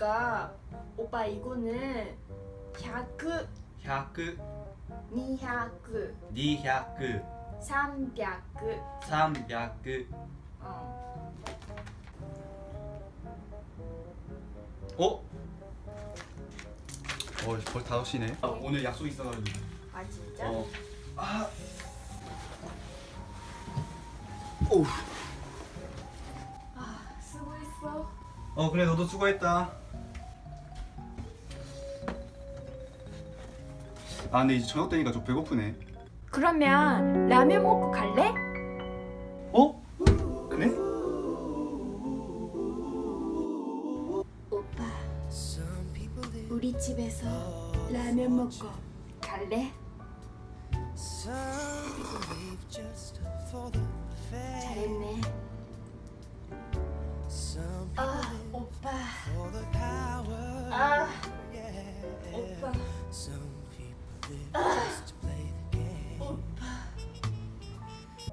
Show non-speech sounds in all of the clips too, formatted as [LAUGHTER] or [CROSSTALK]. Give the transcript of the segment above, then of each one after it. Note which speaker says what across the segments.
Speaker 1: 그러니까 오빠 이거는 100,
Speaker 2: 100
Speaker 1: 200,
Speaker 2: 200
Speaker 1: 300.
Speaker 2: 300
Speaker 1: 어.
Speaker 2: 어? 어 벌써 5시네 아, 오늘 약속 있어가지고
Speaker 1: 아 진짜?
Speaker 2: 어. 아. 오우.
Speaker 1: 아 수고했어.
Speaker 2: 어 그래 너도 수고했다. 아 근데 이제 저녁 되니까 좀 배고프네.
Speaker 1: 그러면 라면 먹고 갈래?
Speaker 2: 어? 그래?
Speaker 1: 오빠 우리 집에서 라면 먹고 갈래? 잘했네.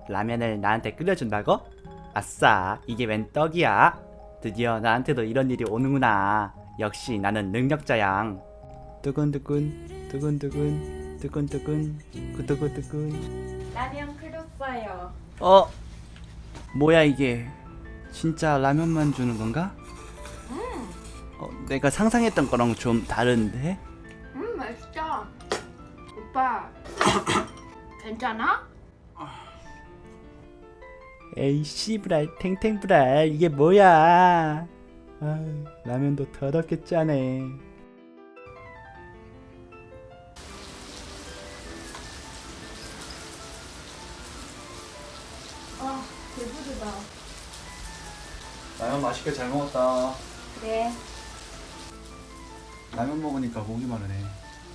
Speaker 3: 라면을 나한테 끓여준다고? 아싸, 이게 웬 떡이야? 드디어 나한테도 이런 일이 오는구나. 역시 나는 능력자양. 두근두근, 두근두근, 두근두근, 구두구두근.
Speaker 1: 라면 끓였어요.
Speaker 3: 어? 뭐야 이게? 진짜 라면만 주는 건가? 어, 내가 상상했던 거랑 좀 다른데?
Speaker 1: 음 맛있다. 오빠 [COUGHS] 괜찮아?
Speaker 3: 에이 씨브랄 탱탱브랄 이게 뭐야? 아, 라면도 더럽게 짜네.
Speaker 1: 아 배부르다.
Speaker 2: 라면 맛있게 잘 먹었다.
Speaker 1: 그래.
Speaker 2: 라면 먹으니까 목이 마르네.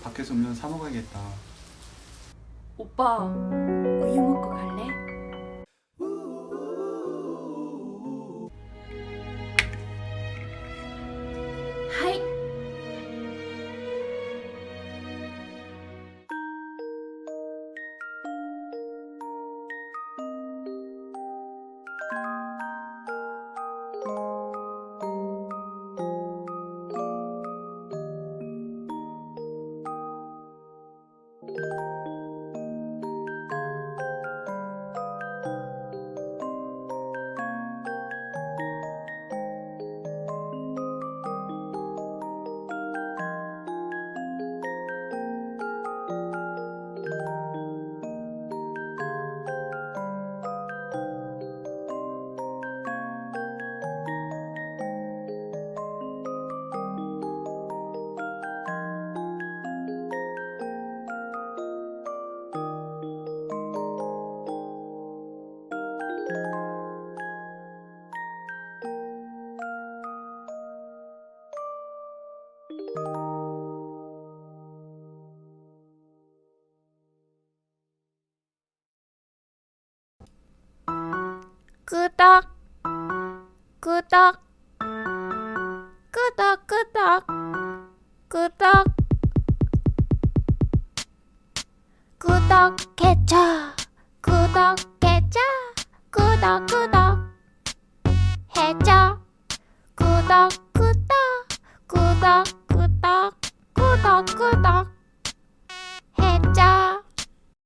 Speaker 2: 밖에서 음료 사 먹어야겠다.
Speaker 1: 오빠 우유 먹고 갈래?
Speaker 4: 끄덕. 끄덕. 끄덕 끄덕. 끄덕. 구독해줘 구독해줘 구독 구독 해줘 구독 구독 구독 구독 구독 구독